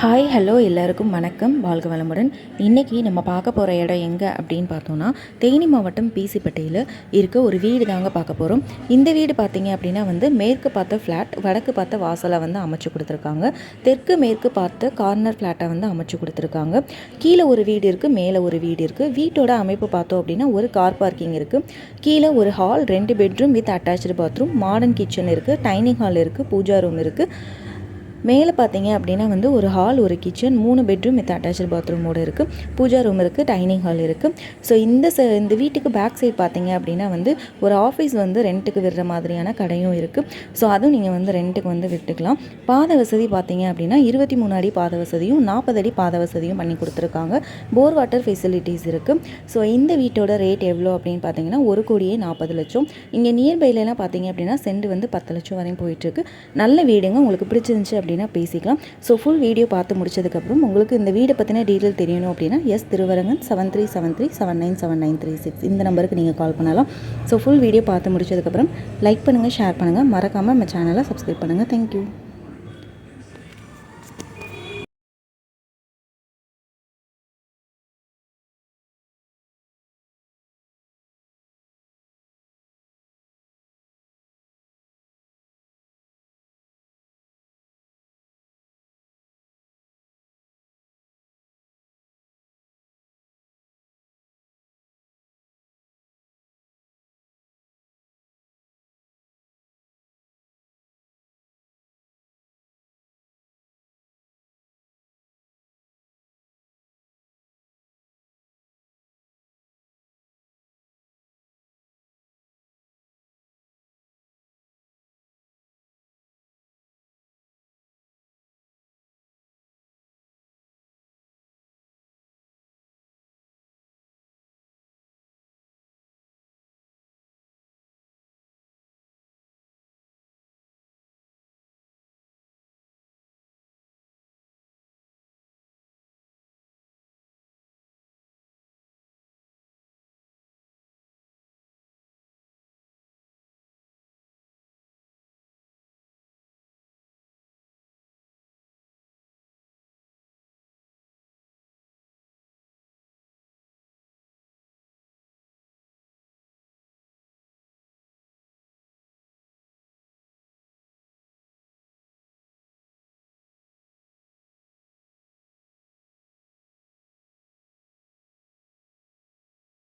Hi hello எல்லாருக்கும் வணக்கம். வாழ்க வளமுடன். இன்றைக்கி நம்ம பார்க்க போகிற இடம் எங்கே அப்படின்னு பார்த்தோன்னா தேனி மாவட்டம் பிசிப்பட்டியில் இருக்க ஒரு வீடு தாங்க பார்க்க போகிறோம் இந்த வீடு பார்த்தீங்க அப்படின்னா வந்து மேற்கு பார்த்த ஃப்ளாட் வடக்கு பார்த்த வாசலை வந்து அமைச்சு கொடுத்துருக்காங்க. தெற்கு மேற்கு பார்த்த கார்னர் ஃப்ளாட்டை வந்து அமைச்சு கொடுத்துருக்காங்க. கீழே ஒரு வீடு இருக்குது மேலே ஒரு வீடு இருக்குது வீட்டோட அமைப்பு பார்த்தோம் அப்படின்னா ஒரு கார் பார்க்கிங் இருக்குது கீழே ஒரு ஹால் ரெண்டு bedroom with attach bathroom modern kitchen இருக்குது டைனிங் ஹால் இருக்குது பூஜா ரூம் இருக்குது மேலே பார்த்தீங்க அப்படின்னா வந்து ஒரு ஹால் ஒரு கிச்சன் மூணு பெட்ரூம் வித் அட்டாச்சு பாத்ரூமோடு இருக்குது பூஜா ரூம் இருக்குது டைனிங் ஹால் இருக்குது ஸோ இந்த ச இந்த வீட்டுக்கு பேக் சைட் பார்த்தீங்க அப்படின்னா வந்து ஒரு ஆஃபீஸ் வந்து ரெண்ட்டுக்கு விடுற மாதிரியான கடையும் இருக்குது ஸோ அதுவும் நீங்கள் வந்து ரெண்ட்டுக்கு வந்து விட்டுக்கலாம். பாத வசதி பார்த்தீங்க அப்படின்னா இருபத்தி மூணு அடி பாத வசதியும் நாற்பது அடி பாத வசதியும் பண்ணி கொடுத்துருக்காங்க. போர் வாட்டர் ஃபெசிலிட்டிஸ் இருக்குது ஸோ இந்த வீட்டோட ரேட் எவ்வளோ அப்படின்னு பார்த்தீங்கன்னா ஒரு கோடியே நாற்பது லட்சம். இங்கே நியர்பைலலாம் பார்த்தீங்க அப்படின்னா சென்ட் வந்து பத்து லட்சம் வரையும் போயிட்டுருக்கு நல்ல வீடுங்க. உங்களுக்கு பிடிச்சிருந்துச்சு அப்படின்னா பேசிக்கலாம். ஸோ ஃபுல் வீடியோ பார்த்து முடிச்சதுக்கப்புறம் உங்களுக்கு இந்த வீடை பற்றின டீட்டெயில் தெரியணும் அப்படின்னா S Thiruvarangan seven three seven three seven nine seven nine three six இந்த நம்பருக்கு நீங்கள் கால் பண்ணலாம். ஸோ ஃபுல் வீடியோ பார்த்து முடிச்சதுக்கப்புறம் லைக் பண்ணுங்கள் ஷேர் பண்ணுங்கள் மறக்காமல் நம்ம சேனலை சப்ஸ்கிரைப் பண்ணுங்கள் தேங்க்யூ